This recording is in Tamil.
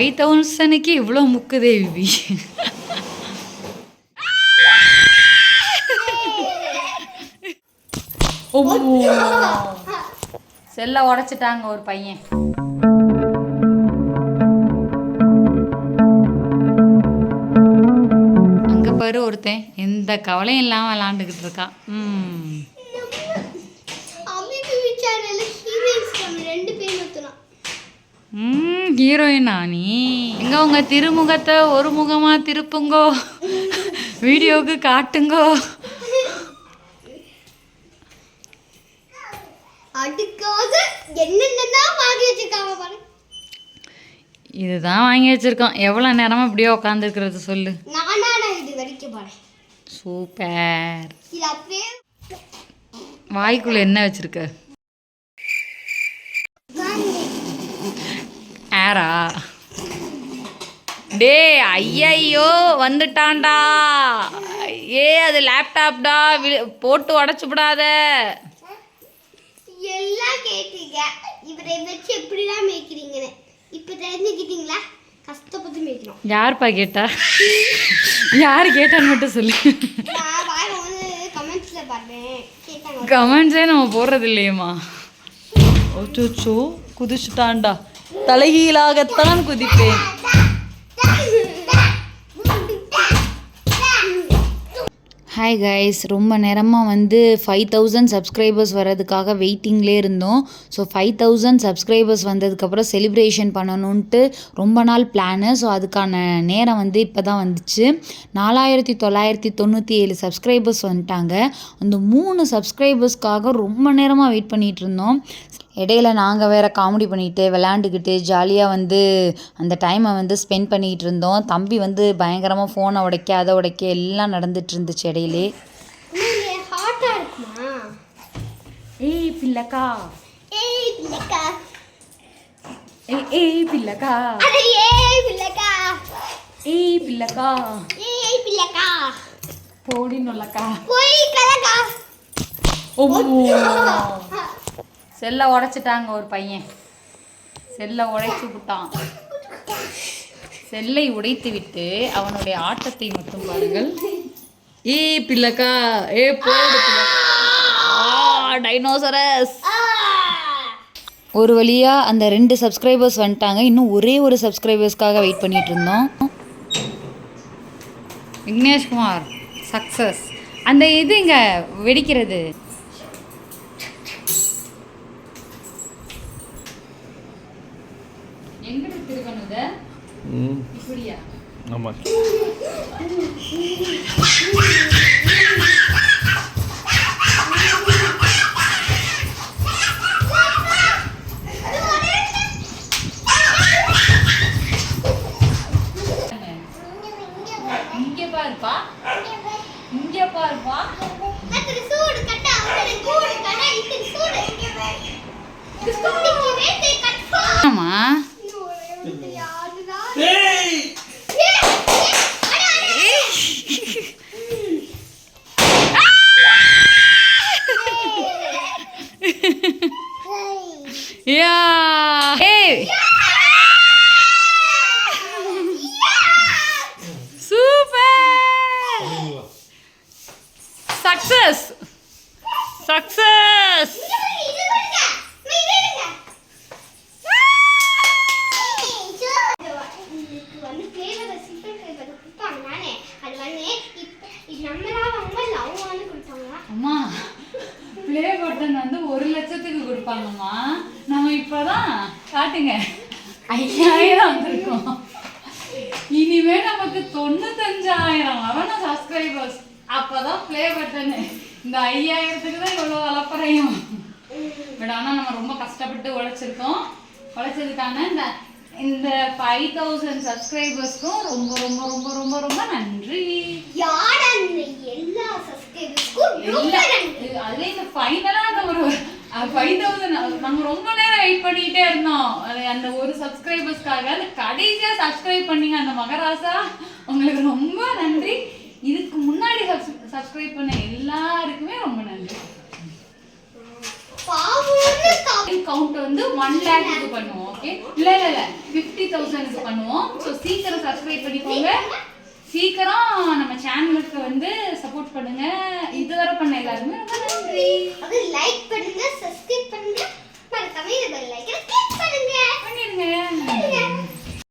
ஃபைவ் தௌசண்ட்க்கு இவ்வளோ முக்குதே விவி செல்ல உடைச்சிட்டாங்க ஒரு பையன். அங்க பாரு ஒருத்தன் எந்த கவலையும் இல்லாம விளாண்டுக்கிட்டு இருக்கான். ம் அமிபி சேனல்ல ஹீரோயின்ஸ் நம்ம ரெண்டு பேர் மட்டும் ம் ஹீரோயினா நீ எங்க உங்க திருமுகத்தை ஒரு முகமா திருப்புங்கோ. வீடியோவுக்கு காட்டுங்கோ. இதுதான் வாங்கி வச்சிருக்கோம். எவ்வளோ நேரமா இப்படியே உட்காந்துருக்கிறது சொல்லு. சூப்பர். வாய்க்குள்ள என்ன வச்சிருக்க? ஏரா டேய் ஐயையோ வந்துட்டான்டா. ஏ அது லேப்டாப்டா போட்டு உடச்சு விடாத எல்லாம் கேட்டீங்க. இவரை வச்சு எப்படிலாம் மேய்க்கிறீங்கன்னு. இப்போ தெரிஞ்சுக்கிட்டீங்களா? கஷ்டப்பட்டு மேய்க்கிறோம் யாருப்பா கேட்டா? யார் கேட்டான்னு மட்டும் சொல்லு. கமெண்ட்ஸே நம்ம போடுறது இல்லையேம்மா. ஓச்சோச்சோ குதிச்சுட்டான்டா. தலைகீழாகத்தான் குதிப்பேன். ஹாய் கைஸ் ரொம்ப நேரமாக வந்து ஃபைவ் தௌசண்ட் சப்ஸ்கிரைபர்ஸ் வர்றதுக்காக வெயிட்டிங்லே இருந்தோம். ஸோ ஃபைவ் தௌசண்ட் சப்ஸ்கிரைபர்ஸ் வந்ததுக்கப்புறம் செலிப்ரேஷன் பண்ணணுன்ட்டு ரொம்ப நாள் பிளானு ஸோ அதுக்கான நேரம் வந்து இப்போ தான் வந்துச்சு. நாலாயிரத்தி தொள்ளாயிரத்தி தொண்ணூற்றி ஏழு சப்ஸ்கிரைபர்ஸ் வந்துட்டாங்க. அந்த மூணு சப்ஸ்கிரைபர்ஸ்க்காக ரொம்ப நேரமாக வெயிட் பண்ணிகிட்டு இருந்தோம். இடையில நாங்கள் வேறு காமெடி பண்ணிட்டு விளையாண்டுக்கிட்டு ஜாலியாக வந்து அந்த டைமை வந்து ஸ்பெண்ட் பண்ணிக்கிட்டு இருந்தோம். தம்பி வந்து பயங்கரமாக ஃபோனை உடைக்க அதை உடைக்க எல்லாம் நடந்துட்டு இருந்துச்சு இடையிலே. ஏய் பிள்ளக்கா. ஏய் பிள்ளைக்கா. ஏய் ஏய் பிள்ளக்கா. அட ஏய் பிள்ளைக்கா. ஏய் பிள்ளக்கா. ஏய் பிள்ளைக்கா. போடி நொல்லக்கா. போய் கலக்கா ஓ செல்ல உடைச்சிட்டாங்க ஒரு பையன். செல்லை உடைச்சு விட்டான். செல்லை உடைத்து விட்டு அவனுடைய ஆட்டத்தை மட்டும் பாருங்கள். ஏய் பிள்ளக்கா ஏ போடு டைனோசரஸ் ஒரு வழியாக அந்த ரெண்டு சப்ஸ்கிரைபர்ஸ் வந்துட்டாங்க. இன்னும் ஒரே ஒரு சப்ஸ்கிரைபர்ஸ்க்காக வெயிட் பண்ணிட்டு இருந்தோம். விக்னேஷ்குமார் சக்ஸஸ் அந்த இது இங்க வெடிக்கிறது எங்க திருக்கணும் இத ம் இப்படியா ஆமாம் இங்க பாருப்பா. இங்க பாருப்பா. அம்மா ப்ளே பட்டன் வந்து ஒரு லட்சத்துக்கு கொடுப்பாங்கம்மா. நம்ம இப்போதான் காட்டுங்க. ஐயாயிரம் வந்திருக்கோம். இனிமே நமக்கு தொண்ணூத்தஞ்சாயிரம் வரணும் சப்ஸ்கிரைபர்ஸ் அப்பதான் ப்ளே பட்டனு இந்த ஐயாயிரத்துக்கு தான் இவ்வளோ அலப்பறையும் பட் ஆனால் நம்ம ரொம்ப கஷ்டப்பட்டு உழைச்சிருக்கோம். உழைச்சதுக்கான இந்த இந்த ஃபைவ் தௌசண்ட் சப்ஸ்கிரைபர்ஸ்க்கும் ரொம்ப ரொம்ப ரொம்ப ரொம்ப ரொம்ப நன்றி. எல்லா சப்ஸ்கிரைபர்ஸ்க்கும் ரொம்ப இல்ல, நன்றி இது- அதுல இந்த ஃபைனலா அந்த ஒரு ஃபைவ் தௌசண்ட் நம்ம ரொம்ப நேரம் வெயிட் பண்ணிட்டே இருந்தோம். அது அந்த ஒரு சப்ஸ்கிரைபர்ஸ்க்காக அந்த கடைசியா சப்ஸ்கிரைப் பண்ணீங்க அந்த மகராசா. உங்களுக்கு ரொம்ப நன்றி. இதுக்கு முன்னாடி சப்ஸ்கிரைப் பண்ண எல்லாருக்குமே ரொம்ப நன்றி. கவுண்ட் வந்து ஒன் லேக்கு பண்ணுவோம் ஓகே இல்ல இல்ல இல்லை. ஃபிஃப்டி தௌசண்ட்க்கு பண்ணுவோம். ஸோ சீக்கிரம் சப்ஸ்கிரைப் பண்ணிக்கோங்க. சீக்கிரம் நம்ம சேனலுக்கு வந்து சப்போர்ட் பண்ணுங்க. இதுவரை பண்ண எல்லாருமே ரொம்ப நன்றி. லைக்